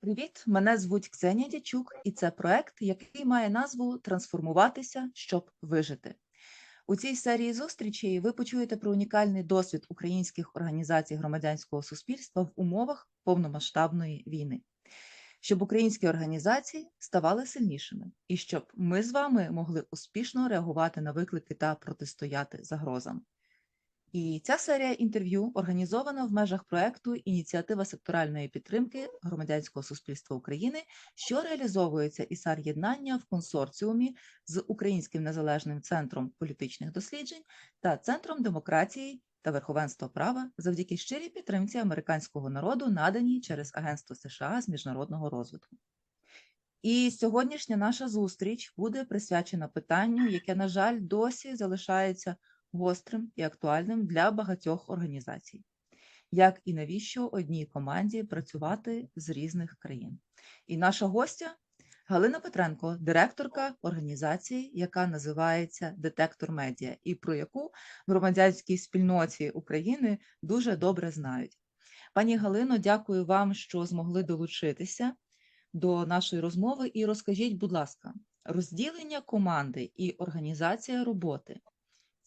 Привіт, мене звуть Ксенія Дячук, і це проект, який має назву Трансформуватися, щоб вижити. У цій серії зустрічей ви почуєте про унікальний досвід українських організацій громадянського суспільства в умовах повномасштабної війни, щоб українські організації ставали сильнішими, і щоб ми з вами могли успішно реагувати на виклики та протистояти загрозам. І ця серія інтерв'ю організована в межах проекту Ініціатива секторальної підтримки громадянського суспільства України, що реалізовується ісар єднання в консорціумі з Українським незалежним центром політичних досліджень та Центром демократії та верховенства права завдяки щирій підтримці американського народу, наданій через Агентство США з міжнародного розвитку. І сьогоднішня наша зустріч буде присвячена питанню, яке, на жаль, досі залишається гострим і актуальним для багатьох організацій, як і навіщо одній команді працювати з різних країн. І наша гостя Галина Петренко, директорка організації, яка називається Детектор Медіа, і про яку в громадянській спільноті України дуже добре знають. Пані Галино, дякую вам, що змогли долучитися до нашої розмови. І розкажіть, будь ласка, розділення команди і організація роботи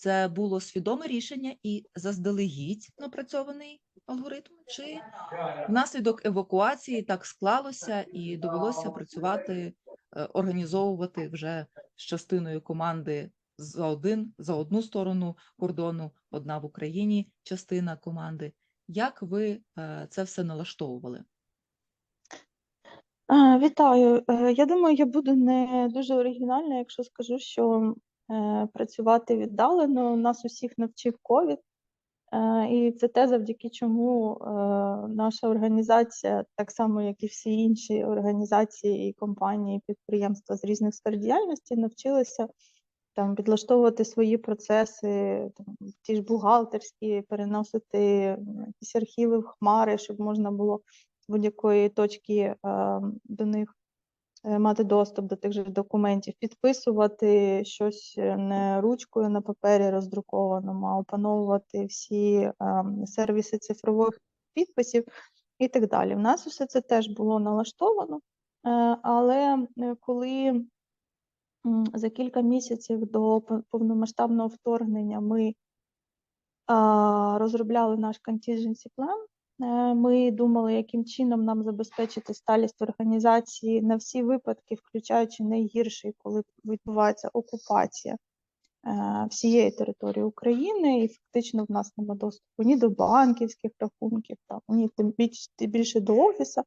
це було свідоме рішення і заздалегідь напрацьований алгоритм, чи внаслідок евакуації так склалося і довелося працювати, е, організовувати вже з частиною команди за один за одну сторону кордону, одна в Україні частина команди. Як ви е, це все налаштовували? Вітаю. Е, я думаю, я буду не дуже оригінальна, якщо скажу, що працювати віддалено. Нас усіх навчив ковід, е, і це те, завдяки чому е, наша організація, так само як і всі інші організації, і компанії, підприємства з різних сфер діяльності, навчилися там підлаштовувати свої процеси, там, ті ж бухгалтерські, переносити якісь архіви в хмари, щоб можна було з будь-якої точки до них Е, мати доступ до тих же документів, підписувати щось е, не ручкою на папері роздрукованому, а опановувати всі ем, сервіси цифрових підписів і так далі. У нас усе це теж було налаштовано, е, але коли за кілька місяців до повномасштабного вторгнення ми розробляли наш contingency plan, Е, ми думали, яким чином нам забезпечити сталість організації на всі випадки, включаючи найгірший, коли відбувається окупація е, всієї території України, і фактично в нас немає доступу ні до банківських рахунків, там, ні тим більше до офісу,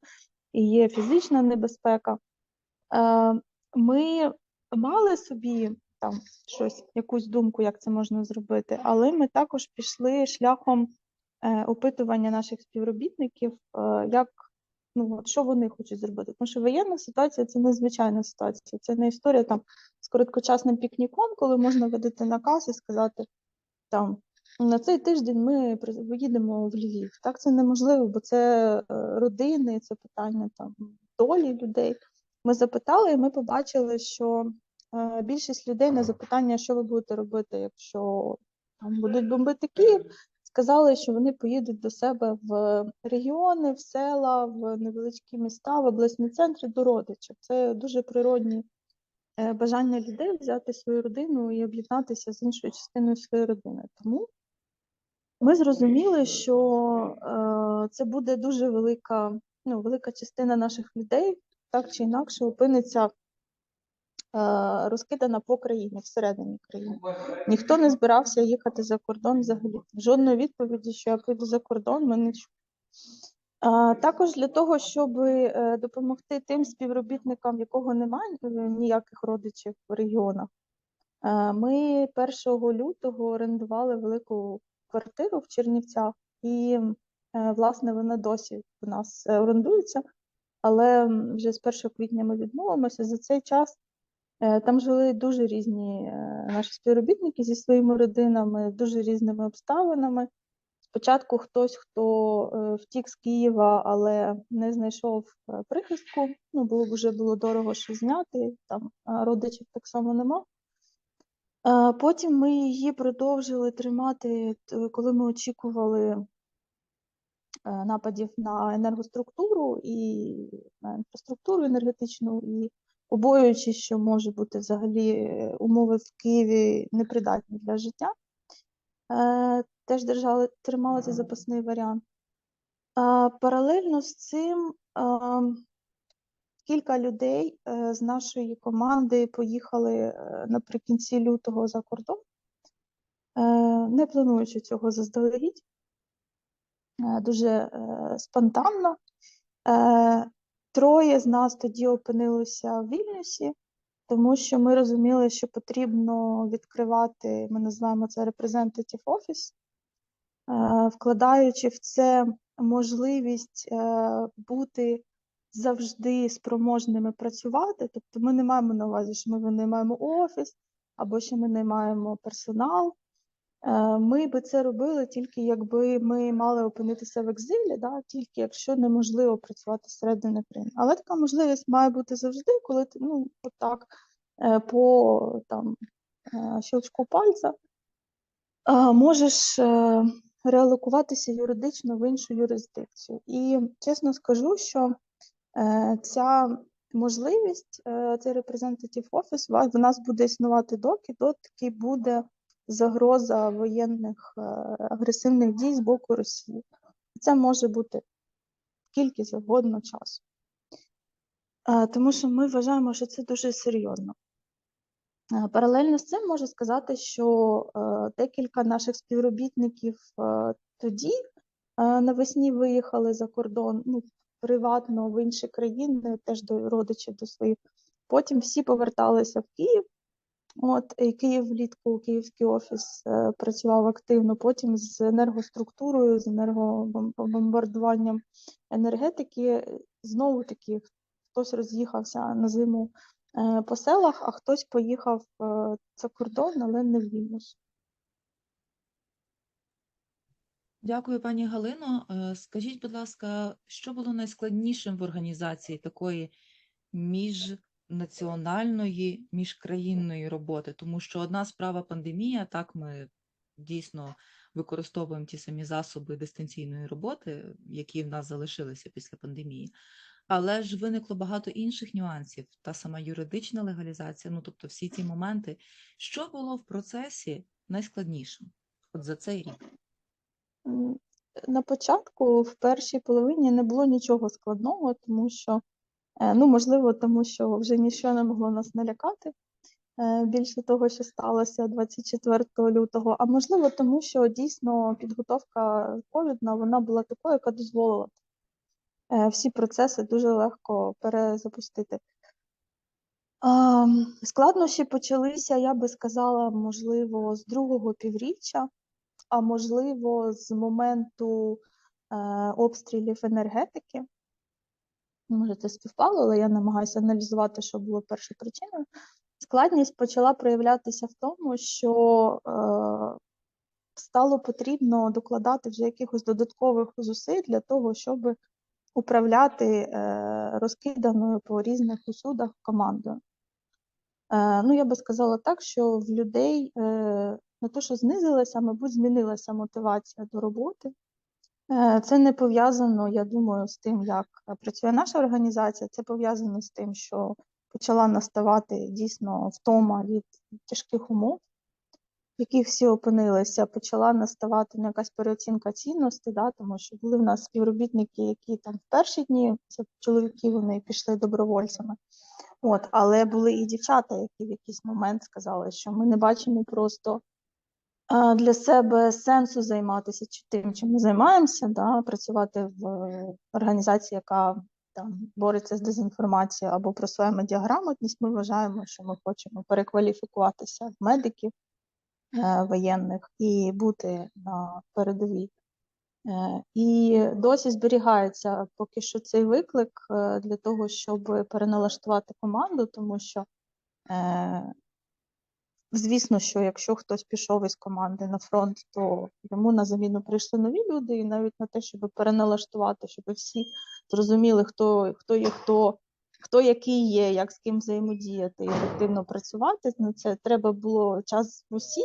і є фізична небезпека. Е, ми мали собі там щось, якусь думку, як це можна зробити, але ми також пішли шляхом Е, опитування наших співробітників, е, як ну от що вони хочуть зробити. Тому що воєнна ситуація це незвичайна ситуація. Це не історія там з короткочасним пікніком, коли можна видати наказ і сказати там. На цей тиждень ми поїдемо в Львів. Так це неможливо, бо це е, родини, це питання там долі людей. Ми запитали, і ми побачили, що більшість людей на запитання, що ви будете робити, якщо там будуть бомбити Київ, сказали, що вони поїдуть до себе в регіони, в села, в невеличкі міста, в обласні центри до родичів. Це дуже природні е, бажання людей взяти свою родину і об'єднатися з іншою частиною своєї родини. Тому ми зрозуміли, що е, це буде дуже велика, ну, велика частина наших людей, так чи інакше, опиниться розкидана по країні, всередині країни. Ніхто не збирався їхати за кордон взагалі. Жодної відповіді, що я піду за кордон, ми не чули. Також для того, щоб е, допомогти тим співробітникам, якого немає е, ніяких родичів в регіонах, ми 1 лютого орендували велику квартиру в Чернівцях, і, власне, вона досі в нас орендується, але вже з 1 квітня ми відмовимося за цей час. Е, там жили дуже різні е, наші співробітники зі своїми родинами, дуже різними обставинами. Спочатку хтось, хто е, втік з Києва, але не знайшов прихистку, ну, було вже було дорого що зняти, там родичів так само нема. Потім ми її продовжили тримати, коли ми очікували нападів на енергоструктуру і на інфраструктуру енергетичну, і побоюючись, що може бути взагалі е, умови в Києві непридатні для життя. Е, Теж держали, тримали цей запасний варіант. Паралельно з цим кілька людей е, з нашої команди поїхали е, наприкінці лютого за кордон, е, не плануючи цього заздалегідь, дуже е, спонтанно. Троє з нас тоді опинилися в Вільнюсі, тому що ми розуміли, що потрібно відкривати, ми називаємо це representative office, е, вкладаючи в це можливість е, бути завжди спроможними працювати. Тобто ми не маємо на увазі, що ми винаймаємо офіс або що ми наймаємо персонал. Е, Ми би це робили тільки якби ми мали опинитися в екзилі, да? тільки якщо неможливо працювати зсередини країни. Але така можливість має бути завжди, коли ти ну, отак е, по там, е, щелчку пальця можеш реалокуватися юридично в іншу юрисдикцію. І чесно скажу, що ця можливість, цей office, ва- в нас буде існувати доки, доки буде загроза воєнних е, агресивних дій з боку Росії. Це може бути скільки завгодно часу. Е, Тому що ми вважаємо, що це дуже серйозно. Е, Паралельно з цим можу сказати, що декілька наших співробітників тоді навесні виїхали за кордон ну, приватно в інші країни, теж до родичів до своїх. Потім всі поверталися в Київ. От і Київ влітку, Київський офіс е, працював активно. Потім з енергоструктурою, з енергобомбардуванням енергетики. е, Знову таки хтось роз'їхався на зиму е, по селах, а хтось поїхав е, за кордон, але не в Вільнюс. Дякую, пані Галино. Е, Скажіть, будь ласка, що було найскладнішим в організації такої міжнаціональної, міжкраїнної роботи? Тому що одна справа пандемія, так ми дійсно використовуємо ті самі засоби дистанційної роботи, які в нас залишилися після пандемії. Але ж виникло багато інших нюансів, та сама юридична легалізація, ну тобто всі ці моменти. Що було в процесі найскладнішим от за цей рік? На початку, в першій половині, не було нічого складного, тому що, ну, можливо, тому що вже нічого не могло нас налякати е, більше того, що сталося 24 лютого, а можливо, тому що дійсно підготовка ковідна вона була такою, яка дозволила е, всі процеси дуже легко перезапустити. Складнощі почалися, я би сказала, можливо, з другого півріччя, а можливо, з моменту е, обстрілів енергетики. Може, це співпало, але я намагаюся аналізувати, що було першою причиною. Складність почала проявлятися в тому, що е, стало потрібно докладати вже якихось додаткових зусиль для того, щоб управляти е, розкиданою по різних усюдах командою. Е, ну, я би сказала так, що в людей е, не то, що знизилася, мабуть, змінилася мотивація до роботи. Е, Це не пов'язано, я думаю, з тим, як працює наша організація. Це пов'язано з тим, що почала наставати дійсно втома від тяжких умов, в яких всі опинилися. Почала наставати ну, якась переоцінка цінностей, да, тому що були в нас співробітники, які там в перші дні, це чоловіки, вони пішли добровольцями. От, але були і дівчата, які в якийсь момент сказали, що ми не бачимо просто для себе сенсу займатися чи тим, чим ми займаємося, да, працювати в е, організації, яка там бореться з дезінформацією або просуває медіаграмотність. Ми вважаємо, що ми хочемо перекваліфікуватися в медиків е, воєнних і бути на передовій. Е, І досі зберігається поки що цей виклик е, для того, щоб переналаштувати команду, тому що, е, звісно, що якщо хтось пішов із команди на фронт, то йому на заміну прийшли нові люди, і навіть на те, щоб переналаштувати, щоб всі зрозуміли, хто, хто є хто, хто який є, як з ким взаємодіяти і ефективно працювати. На це треба було час в усі.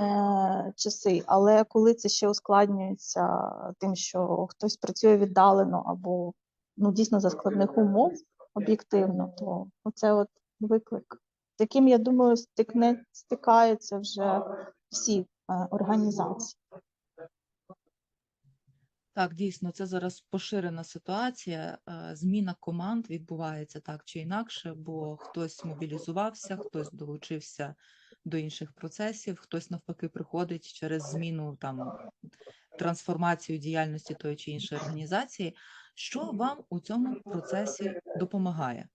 е, часи. Але коли це ще ускладнюється тим, що хтось працює віддалено або ну, дійсно за складних умов об'єктивно, то оце от виклик, яким, я думаю, стикне, стикаються вже всі е, організації. Так, дійсно, це зараз поширена ситуація. е, Зміна команд відбувається так чи інакше, бо хтось мобілізувався, хтось долучився до інших процесів, хтось навпаки приходить через зміну там трансформацію діяльності тої чи іншої організації. Що вам у цьому процесі допомагає?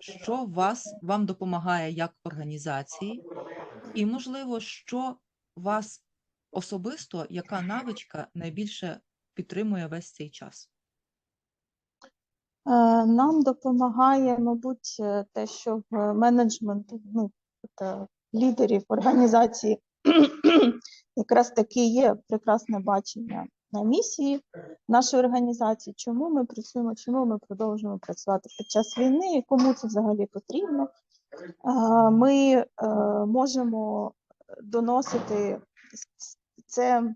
Що вас вам допомагає як організації? І, можливо, що вас особисто, яка навичка найбільше підтримує весь цей час? Е, Нам допомагає, мабуть, е, те, що в менеджменті, ну, тобто лідерів організації якраз таки є прекрасне бачення на місії нашої організації, чому ми працюємо, чому ми продовжуємо працювати під час війни, і кому це взагалі потрібно. Ми е, можемо доносити це,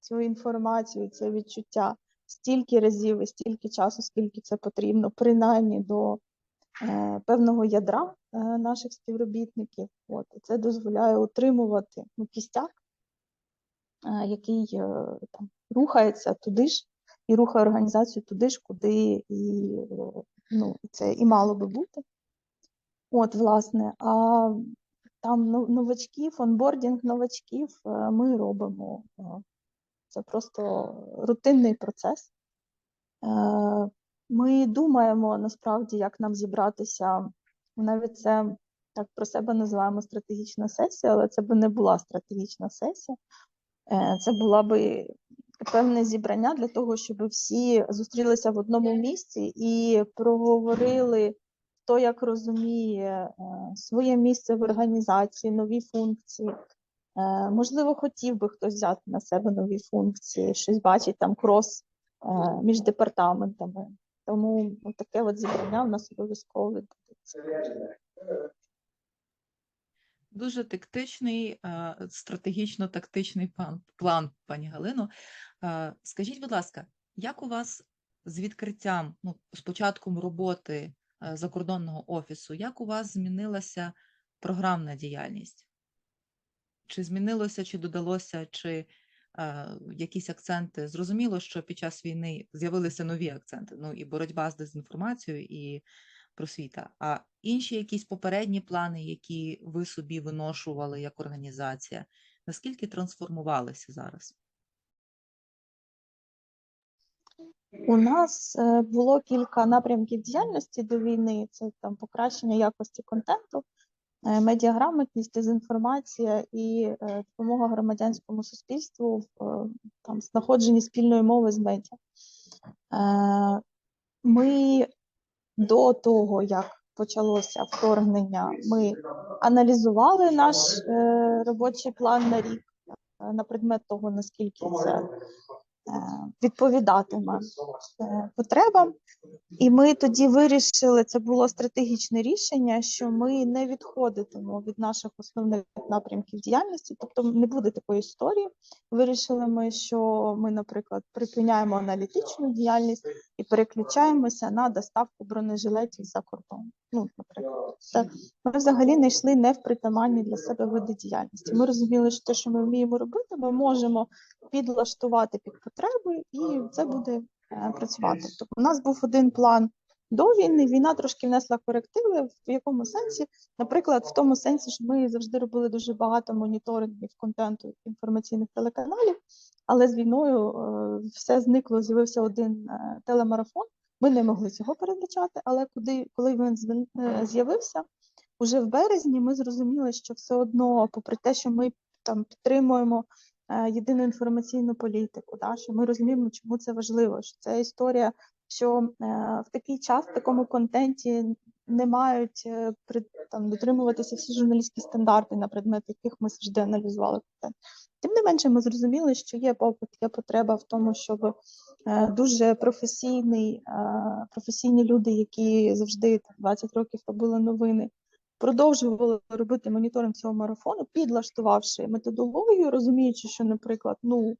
цю інформацію, це відчуття стільки разів і стільки часу, скільки це потрібно, принаймні до е, певного ядра е, наших співробітників. От, це дозволяє утримувати ну, кістяк, який е, там, рухається туди ж і рухає організацію туди ж, куди і, е, ну, це і мало би бути. От, власне, а там новачків, онбордінг новачків е, ми робимо. е, Це просто рутинний процес. Е, Ми думаємо насправді, як нам зібратися. Навіть це так про себе називаємо стратегічна сесія, але це би не була стратегічна сесія. Е, Це була би певне зібрання для того, щоб всі зустрілися в одному місці і проговорили, хто як розуміє е, своє місце в організації, нові функції. Е, Можливо, хотів би хтось взяти на себе нові функції, щось бачить там крос між департаментами. Тому таке от зібрання в нас обов'язково відбудеться. Дуже тактичний, е, стратегічно-тактичний план, пані Галино. Е, Скажіть, будь ласка, як у вас з відкриттям, ну, з початком роботи е, закордонного офісу, як у вас змінилася програмна діяльність? Чи змінилося, чи додалося, чи якісь акценти? Зрозуміло, що під час війни з'явилися нові акценти, ну і боротьба з дезінформацією, і просвіта. А інші якісь попередні плани, які ви собі виношували як організація, наскільки трансформувалися зараз? У нас е, було кілька напрямків діяльності до війни. Це там покращення якості контенту, е, медіаграмотність, дезінформація і е, допомога громадянському суспільству в там знаходженні спільної мови з медіа. Ми до того, як почалося вторгнення, ми аналізували наш е, робочий план на рік е, на предмет того, наскільки це відповідатиме е, потребам. І ми тоді вирішили, це було стратегічне рішення, що ми не відходитимо від наших основних напрямків діяльності, тобто не буде такої історії. Вирішили ми, що ми, наприклад, припиняємо аналітичну діяльність і переключаємося на доставку бронежилетів за кордон. Ну, наприклад, ми взагалі не йшли не в притаманні для себе види діяльності. Ми розуміли, що те, що ми вміємо робити, ми можемо підлаштувати під потреби, і це буде е, працювати. Тобто, у нас був один план до війни. Війна трошки внесла корективи. В якому сенсі? Наприклад, в тому сенсі, що ми завжди робили дуже багато моніторингів контенту інформаційних телеканалів, але з війною е, все зникло. З'явився один е, телемарафон. Ми не могли цього передбачати, але куди, коли він з'явився, уже в березні ми зрозуміли, що все одно, попри те, що ми там підтримуємо єдину інформаційну політику, да, що ми розуміємо, чому це важливо, що це історія, що е, в такий час в такому контенті не мають е, там, дотримуватися всі журналістські стандарти, на предмет яких ми завжди аналізували контент. Тим не менше, ми зрозуміли, що є попит, є потреба в тому, щоб е, дуже професійний, е, професійні люди, які завжди там, 20 років робили новини, продовжували робити моніторинг цього марафону, підлаштувавши методологію, розуміючи, що, наприклад, ну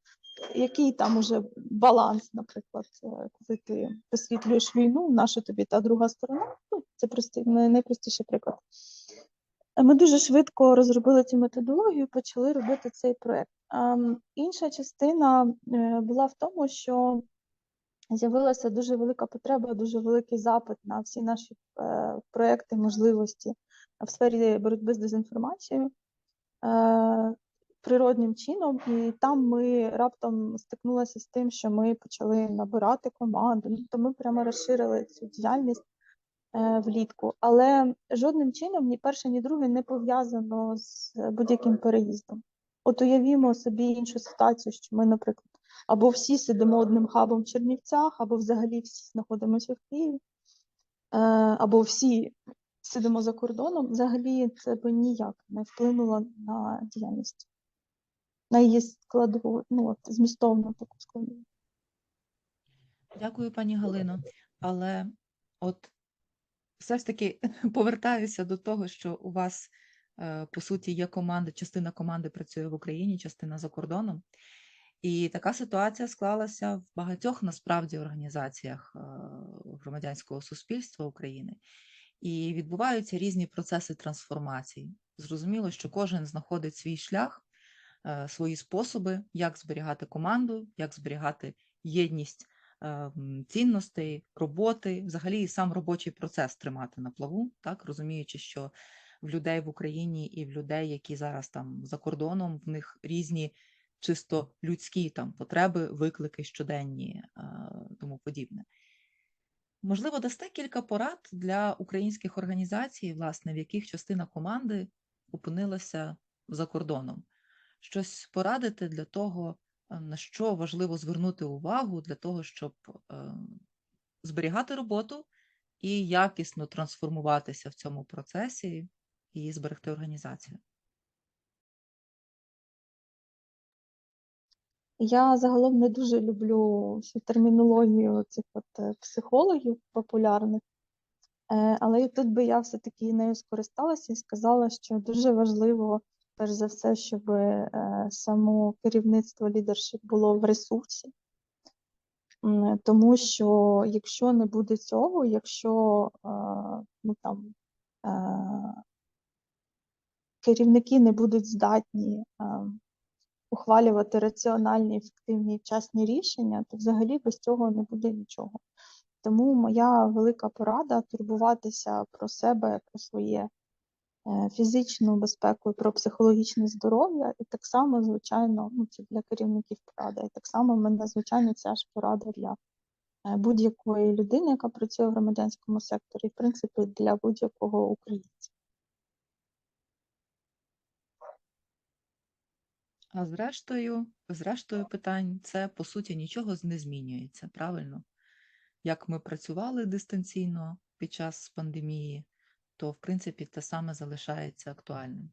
який там уже баланс, наприклад, е, коли ти висвітлюєш війну, наша тобі та друга сторона. Ну, це простий, найпростіший приклад. Ми дуже швидко розробили цю методологію, почали робити цей проект. Ем, Інша частина е, була в тому, що з'явилася дуже велика потреба, дуже великий запит на всі наші е, проекти, можливості в сфері боротьби з дезінформацією е, природнім чином. І там ми раптом стикнулися з тим, що ми почали набирати команду. Ну, то ми прямо розширили цю діяльність е, влітку. Але жодним чином ні перше, ні друге не пов'язано з будь-яким переїздом. От уявімо собі іншу ситуацію, що ми, наприклад, або всі сидимо одним хабом в Чернівцях, або взагалі всі знаходимося в Києві, е, або всі сидимо за кордоном. Взагалі це би ніяк не вплинуло на діяльність, на її складову, ну от змістовну таку складову. Дякую, пані Галино. Але от все ж таки повертаюся до того, що у вас е, по суті є команда, частина команди працює в Україні, частина за кордоном. І така ситуація склалася в багатьох насправді організаціях е, громадянського суспільства України. І відбуваються різні процеси трансформації. Зрозуміло, що кожен знаходить свій шлях, е, свої способи, як зберігати команду, як зберігати єдність е, цінностей, роботи, взагалі і сам робочий процес тримати на плаву, так розуміючи, що в людей в Україні і в людей, які зараз там за кордоном, в них різні чисто людські там потреби, виклики щоденні, е, тому подібне. Можливо, дасте кілька порад для українських організацій, власне, в яких частина команди опинилася за кордоном. Щось порадити для того, е, на що важливо звернути увагу для того, щоб е, зберігати роботу і якісно трансформуватися в цьому процесі і зберегти організацію. Я загалом не дуже люблю всю термінологію цих от е, психологів популярних, Е, але і тут би я все-таки нею скористалася і сказала, що дуже важливо, перш за все, щоб е, само керівництво лідершіп було в ресурсі. Тому що якщо не буде цього, якщо ну, там, керівники не будуть здатні е, ухвалювати раціональні, ефективні вчасні рішення, то взагалі без цього не буде нічого. Тому моя велика порада турбуватися про себе, про своє е, фізичну безпеку, і про психологічне здоров'я, і так само, звичайно, ну це для керівників порада. І так само мене, звичайно, ця ж порада для е, будь-якої людини, яка працює в громадянському секторі, в принципі, для будь-якого українця. А зрештою, зрештою питань, це по суті нічого не змінюється, правильно? Як ми працювали дистанційно під час пандемії, то в принципі те саме залишається актуальним.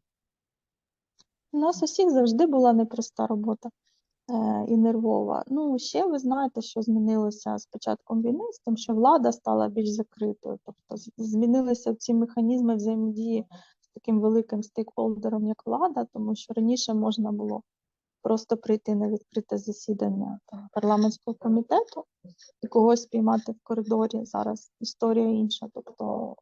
У нас усіх завжди була непроста робота е, і нервова. Ну, ще ви знаєте, що змінилося з початком війни, з тим, що влада стала більш закритою. Тобто змінилися ці механізми взаємодії таким великим стейкхолдером, як влада, тому що раніше можна було просто прийти на відкрите засідання парламентського комітету і когось спіймати в коридорі. Зараз історія інша. Тобто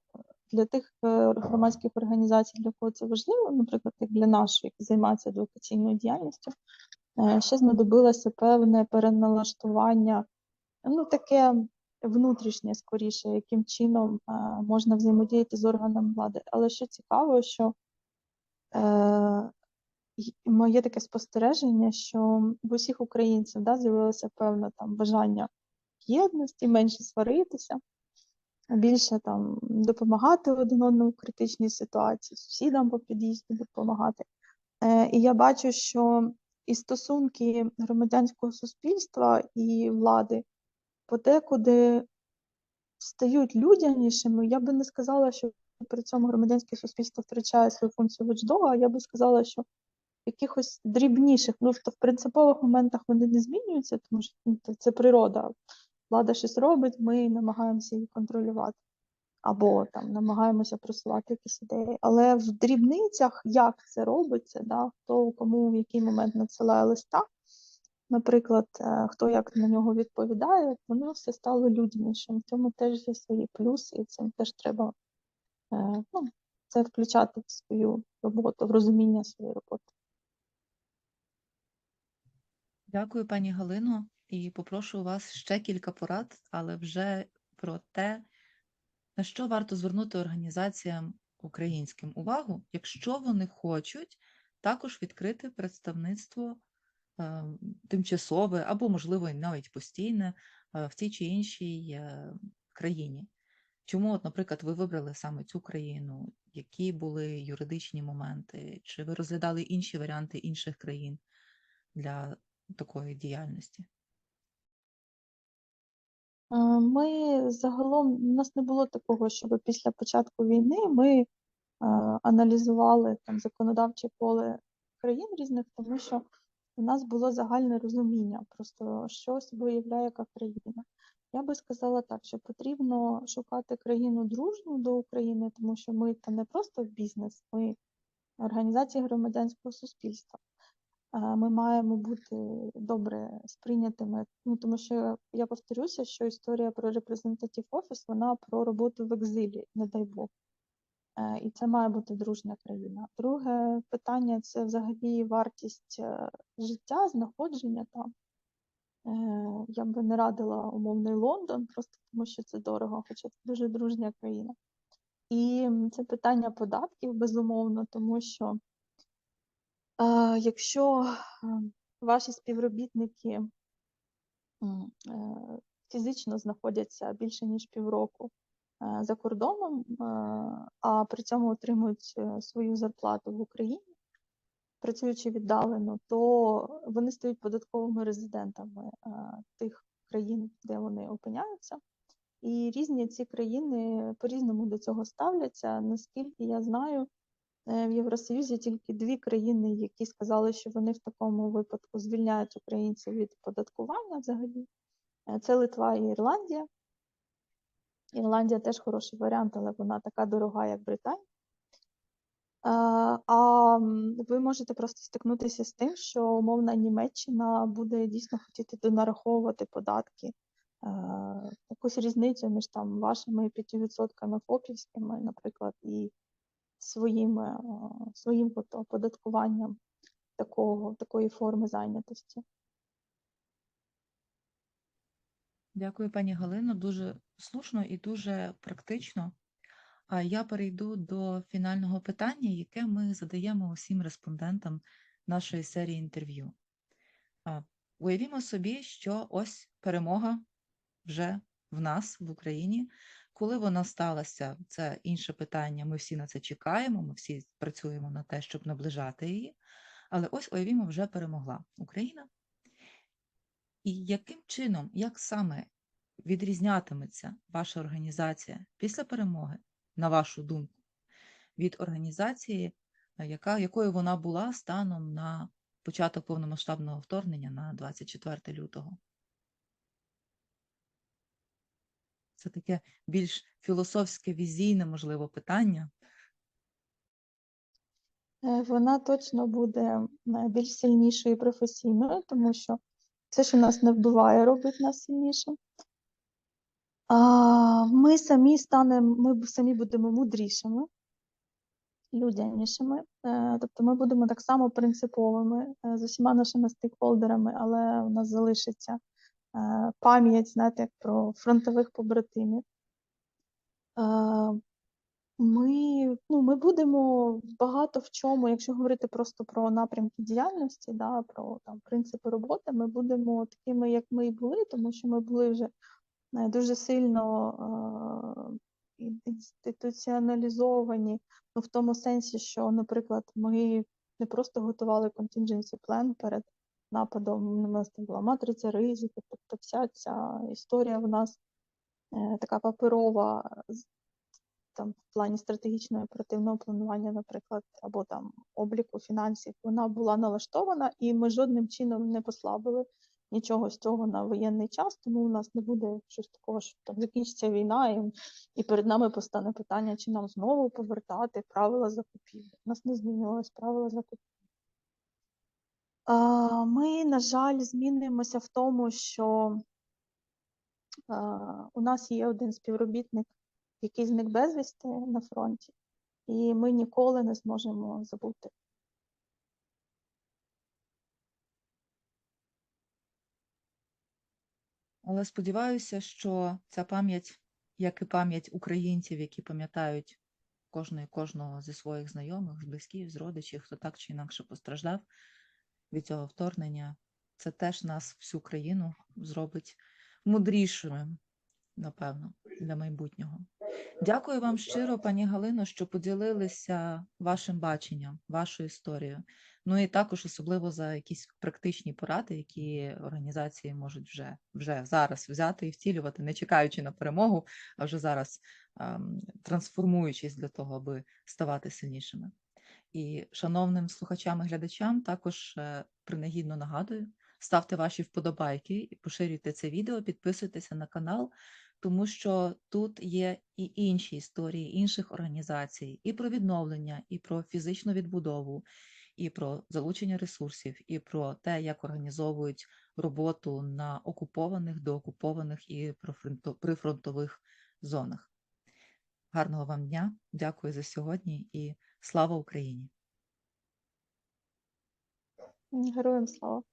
для тих е, громадських організацій, для кого це важливо, наприклад, як для нашої, які займаються адвокаційною діяльністю, е, ще знадобилося певне переналаштування, ну таке внутрішнє скоріше, яким чином е, можна взаємодіяти з органами влади. Але що цікаво, що е, моє таке спостереження, що в усіх українців да, з'явилося певне там бажання єдності, менше сваритися більше там допомагати один одному в критичній ситуації, сусідам по під'їзду допомагати. Е, і я бачу, що і стосунки громадянського суспільства і влади подекуди стають людянішими. Я би не сказала, що при цьому громадянське суспільство втрачає свою функцію watchdog, я би сказала, що якихось дрібніших, ну в принципових моментах вони не змінюються, тому що ну, це природа. Влада щось робить, ми намагаємося її контролювати. або там намагаємося просувати якісь ідеї. Але в дрібницях, як це робиться, да, хто кому в який момент надсилає листа, наприклад, е, хто як на нього відповідає, воно все стало людянішим. В цьому теж є свої плюси, і цим теж треба е, ну, це включати в свою роботу, в розуміння своєї роботи. Дякую, пані Галино, і попрошу вас ще кілька порад, але вже про те, на що варто звернути організаціям українським увагу, якщо вони хочуть також відкрити представництво тимчасове або, можливо, навіть постійне в тій чи іншій е, країні. Чому, от, наприклад, ви вибрали саме цю країну? Які були юридичні моменти? Чи ви розглядали інші варіанти інших країн для такої діяльності? Е, Ми загалом у нас не було такого, щоб після початку війни ми е, аналізували там законодавче поле країн різних, тому що у нас було загальне розуміння просто що собою являє яка країна. Я би сказала так, що потрібно шукати країну дружню до України, тому що ми там не просто бізнес, ми організації громадянського суспільства. Ми маємо бути добре сприйнятими, ну тому що я повторюся, що історія про Representative Office, вона про роботу в екзилі, не дай Бог. Е, І це має бути дружня країна. Друге питання це взагалі вартість е, життя, знаходження там. Е, Я би не радила умовний Лондон, просто тому що це дорого, хоча це дуже дружня країна. І це питання податків, безумовно, тому що якщо е, ваші співробітники фізично знаходяться більше ніж півроку за кордоном, е, а при цьому отримують е, свою зарплату в Україні, працюючи віддалено, то вони стають податковими резидентами е, тих країн, де вони опиняються. І різні ці країни по-різному до цього ставляться. Наскільки я знаю, е, в Євросоюзі тільки дві країни, які сказали, що вони в такому випадку звільняють українців від податкування взагалі. Е, Це Литва і Ірландія. Ірландія теж хороший варіант, але вона така дорога, як Британія. Е, А ви можете просто стикнутися з тим, що умовна Німеччина буде дійсно хотіти донараховувати податки. Е, Якусь різницю між там вашими 5% фопівськими, наприклад, і своїм, е, своїм оподаткуванням такого, такої форми зайнятості. Дякую, пані Галино. Дуже слушно і дуже практично. А я перейду до фінального питання, яке ми задаємо усім респондентам нашої серії інтерв'ю. Уявімо собі, що ось перемога вже в нас в Україні. Коли вона сталася, це інше питання. Ми всі на це чекаємо, ми всі працюємо на те, щоб наближати її. Але ось уявімо, вже перемогла Україна. І яким чином, як саме відрізнятиметься ваша організація після перемоги, на вашу думку, від організації, е, яка, якою вона була станом на початок повномасштабного вторгнення на 24 лютого? Це таке більш філософське, візійне, можливо, питання. Е, Вона точно буде е, більш сильнішою і професійною, тому що все, що нас не вбиває, робить нас сильнішим. А, Ми самі станемо, ми самі будемо мудрішими, людянішими. Е, Тобто ми будемо так само принциповими е, з усіма нашими стейкхолдерами, але у нас залишиться е, пам'ять, знаєте, як про фронтових побратимів. Ми, ну, ми будемо багато в чому, якщо говорити просто про напрямки діяльності, да, про там, принципи роботи, ми будемо такими, як ми і були, тому що ми були вже е, дуже сильно е, інституціоналізовані, ну, в тому сенсі, що, наприклад, ми не просто готували contingency plan перед нападом, у нас там була матриця ризику, тобто вся ця історія в нас е, така паперова, там в плані стратегічного оперативного планування, наприклад, або там обліку фінансів, вона була налаштована, і ми жодним чином не послабили нічого з цього на воєнний час, тому у нас не буде щось такого, що там закінчиться війна, і, і перед нами постане питання, чи нам знову повертати правила закупівлі. У нас не змінювалися правила закупівлі. Ми, на жаль, змінимося в тому, що у нас є один співробітник, який зник безвісти на фронті, і ми ніколи не зможемо забути. Але сподіваюся, що ця пам'ять, як і пам'ять українців, які пам'ятають кожного кожного зі своїх знайомих, з близьких, з родичів, хто так чи інакше постраждав від цього вторгнення, це теж нас, всю країну, зробить мудрішими, напевно, для майбутнього. Дякую вам щиро, пані Галино, що поділилися вашим баченням, вашою історією. Ну і також особливо за якісь практичні поради, які організації можуть вже, вже зараз взяти і втілювати, не чекаючи на перемогу, а вже зараз ем, трансформуючись для того, аби ставати сильнішими. І шановним слухачам і глядачам також е, принагідно нагадую, ставте ваші вподобайки, поширюйте це відео, підписуйтеся на канал, тому що тут є і інші історії інших організацій, і про відновлення, і про фізичну відбудову, і про залучення ресурсів, і про те, як організовують роботу на окупованих, доокупованих і прифронтових зонах. Гарного вам дня, дякую за сьогодні і слава Україні! Героям слава!